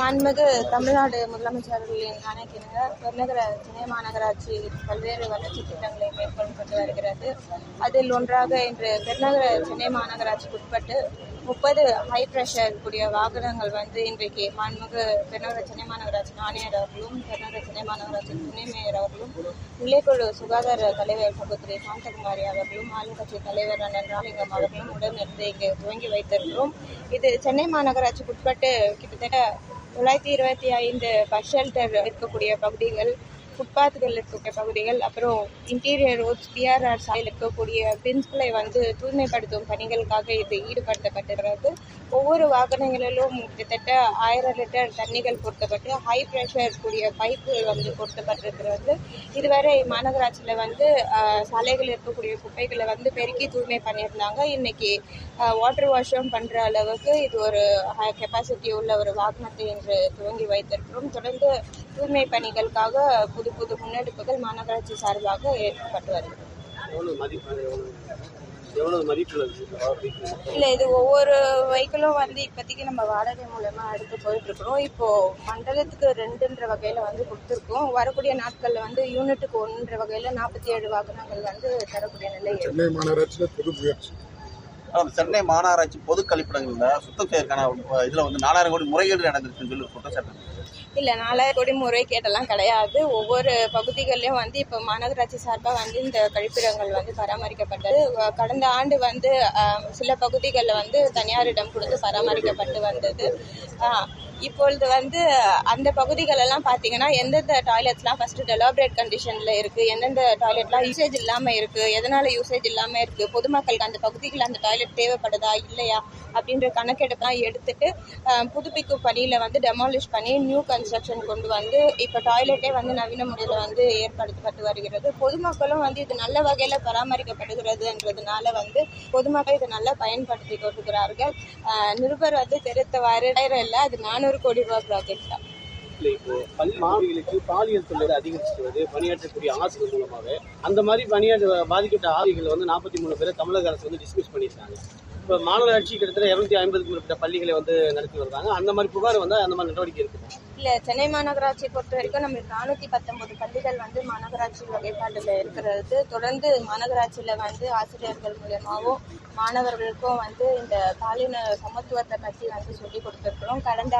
மாண்புமிகு தமிழ்நாடு முதலமைச்சர்களின் ஆணைக்கிணங்க பெருநகர சென்னை மாநகராட்சி பல்வேறு வளர்ச்சி திட்டங்களை மேற்கொள்ளப்பட்டு வருகிறது. அதில் ஒன்றாக இன்று பெருநகர சென்னை மாநகராட்சிக்கு உட்பட்டு முப்பது ஹை ப்ரெஷர் கூடிய வாகனங்கள் வந்து இன்றைக்கு மாண்புமிகு பெருநகர சென்னை மாநகராட்சி ஆணையர் அவர்களும் பெருநகர சென்னை மாநகராட்சி துணை மேயர் அவர்களும் நிலைக்குழு சுகாதார தலைவர் சகோதரி சாந்தகுமாரி அவர்களும் ஆளுங்கட்சி தலைவர் அண்ணன் ராலிங்கம் அவர்களும் உடனிருந்து இங்கு துவங்கி வைத்திருக்கிறோம். இது சென்னை மாநகராட்சிக்கு உட்பட்டு கிட்டத்தட்ட தொள்ளாயிரத்தி இருபத்தி ஐந்து பஸ் ஷெல்டர் இருக்கக்கூடிய பகுதிகள் ஃபுட்பாத்துகள் இருக்கக்கூடிய பகுதிகள் அப்புறம் இன்டீரியர் ரோட்ஸ் பிஆர்ஆர் சாலையில் இருக்கக்கூடிய பிரின்ஸ்களை வந்து தூய்மைப்படுத்தும் பணிகளுக்காக இது ஈடுபடுத்தப்பட்டிருக்கிறது. ஒவ்வொரு வாகனங்களிலும் கிட்டத்தட்ட ஆயிரம் லிட்டர் தண்ணிகள் பொருத்தப்பட்டு ஹை ப்ரெஷர் கூடிய பைப்புகள் வந்து பொருத்தப்பட்டிருக்கிறது. இதுவரை மாநகராட்சியில் வந்து சாலைகள் இருக்கக்கூடிய குப்பைகளை வந்து பெருக்கி தூய்மை பண்ணியிருந்தாங்க. இன்னைக்கு வாட்டர் வாஷும் பண்ணுற அளவுக்கு இது ஒரு கெப்பாசிட்டி உள்ள ஒரு வாகனத்தை இன்று துவங்கி வைத்திருக்கிறோம். தொடர்ந்து தூய்மை பணிகளுக்காக புது புது முன்னெடுப்புகள் மாநகராட்சி சார்பாக ஏற்கப்பட்டு வருகிறது. இல்லை இது ஒவ்வொரு வெஹிக்கிளும் வந்து இப்போதைக்கு நம்ம வாடகை மூலமா எடுத்து போயிட்டு இருக்கிறோம் இப்போ மண்டலத்துக்கு ரெண்டுன்ற வகையில வந்து கொடுத்துருக்கோம். வரக்கூடிய நாட்கள்ல வந்து யூனிட்டுக்கு ஒன்றுன்ற வகையில நாற்பத்தி ஏழு வாகனங்கள் வந்து தரக்கூடிய நிலை சென்னை மாநகராட்சியில் பொது முயற்சி. சென்னை மாநகராட்சி பொது கழிப்பிடங்களில் சுத்தம் செய்யறதுக்கான இதில் வந்து நாலாயிரம் கோடி முறைகேடு நடந்திருக்குன்னு சொல்லி குற்றச்சாட்டு இல்லை நாலாயிரம் கோடி முறை கேட்டெல்லாம் கிடையாது. ஒவ்வொரு பகுதிகள்லையும் வந்து இப்போ மாநகராட்சி சார்பாக வந்து இந்த கழிப்பிடங்கள் வந்து பராமரிக்கப்பட்டது. கடந்த ஆண்டு வந்து சில பகுதிகளில் வந்து தனியாரிடம் கொடுத்து பராமரிக்கப்பட்டு வந்தது. இப்பொழுது வந்து அந்த பகுதிகளெல்லாம் பார்த்தீங்கன்னா எந்தெந்த டாய்லெட்ஸ்லாம் ஃபஸ்ட்டு டெலாபரேட் கண்டிஷனில் இருக்குது எந்தெந்த டாய்லெட்லாம் யூசேஜ் இல்லாமல் இருக்குது எதனால் யூசேஜ் இல்லாமல் இருக்குது பொதுமக்களுக்கு அந்த பகுதிகளில் அந்த டாய்லெட் தேவைப்படுதா இல்லையா அப்படின்ற கணக்கெடுப்பெல்லாம் எடுத்துட்டு புதுப்பிக்கும் பணியில் வந்து டெமாலிஷ் பண்ணி நியூ கன்ஸ்ட்ரக்ஷன் கொண்டு வந்து இப்போ டாய்லெட்டே வந்து நவீன முறையில் வந்து ஏற்படுத்தப்பட்டு வருகிறது. பொதுமக்களும் வந்து இது நல்ல வகையில் பராமரிக்கப்படுகிறதுன்றதுனால வந்து பொதுமக்கள் இதை நல்லா பயன்படுத்தி கொண்டுகிறார்கள் நிருபர் வந்து தெரிவித்தவாறு ஆயிரம் இல்லை அது நானும் 夜ゴリラができた。இல்லை இப்போ பள்ளி மாணவிகளுக்கு பாலியல் தொழிலை அதிகரிச்சுட்டு வருது பணியாற்றக்கூடிய ஆசிரியர் மூலமாக அந்த மாதிரி பணியாற்ற பாதிக்கப்பட்ட ஆவிகள் வந்து நாற்பத்தி மூணு பேரை தமிழக அரசு வந்து டிஸ்மிஸ் பண்ணியிருக்காங்க இப்போ மாநகராட்சி கிட்டத்தட்ட இரநூத்தி ஐம்பதுக்கு மேற்பட்ட பள்ளிகளை வந்து நடத்தி வருவாங்க. அந்த மாதிரி புகார் வந்து அந்த மாதிரி நடவடிக்கை இருக்குது இல்லை சென்னை மாநகராட்சியை பொறுத்த வரைக்கும் நம்மளுக்கு நானூற்றி பத்தொன்பது பள்ளிகள் வந்து மாநகராட்சி வகைப்பாட்டில் இருக்கிறது. தொடர்ந்து மாநகராட்சியில் வந்து ஆசிரியர்கள் மூலியமாகவும் மாணவர்களுக்கும் வந்து இந்த பாலின சமத்துவத்தை பற்றி வந்து சொல்லி கொடுத்துருக்குறோம். கடந்த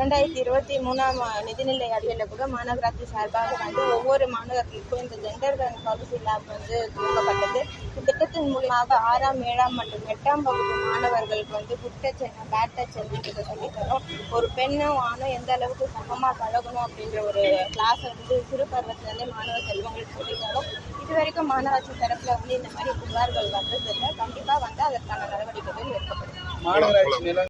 இரண்டாயிரத்தி இருபத்தி மூணாம் நிதிநிலை அறிக்கையில் கூட மாநகராட்சி சார்பாக வந்து ஒவ்வொரு மாணவர்களுக்கும் இந்த ஜெண்டர் பாலிசி லேப் வந்து துவங்கப்பட்டது இந்த திட்டத்தின் மூலமாக ஆறாம் ஏழாம் மற்றும் எட்டாம் வகுப்பு மாணவர்களுக்கு வந்து குட் டச் என்ன பேட் டச் என்னன்றதை சொல்லித்தரோம் ஒரு பெண்ணும் ஆணும் எந்த அளவுக்கு சமமாக பழகணும் அப்படின்ற ஒரு கிளாஸ் வந்து சிறு பருவத்திலேருந்தே மாணவ செல்வங்களுக்கு சொல்லித்தரோம் இது வரைக்கும் மாநகராட்சி தரப்பில் வந்து இந்த மாதிரி புகார்கள் வந்ததில்லை. கண்டிப்பாக வந்து அதற்கான நடவடிக்கைகள் எடுக்கப்படும்.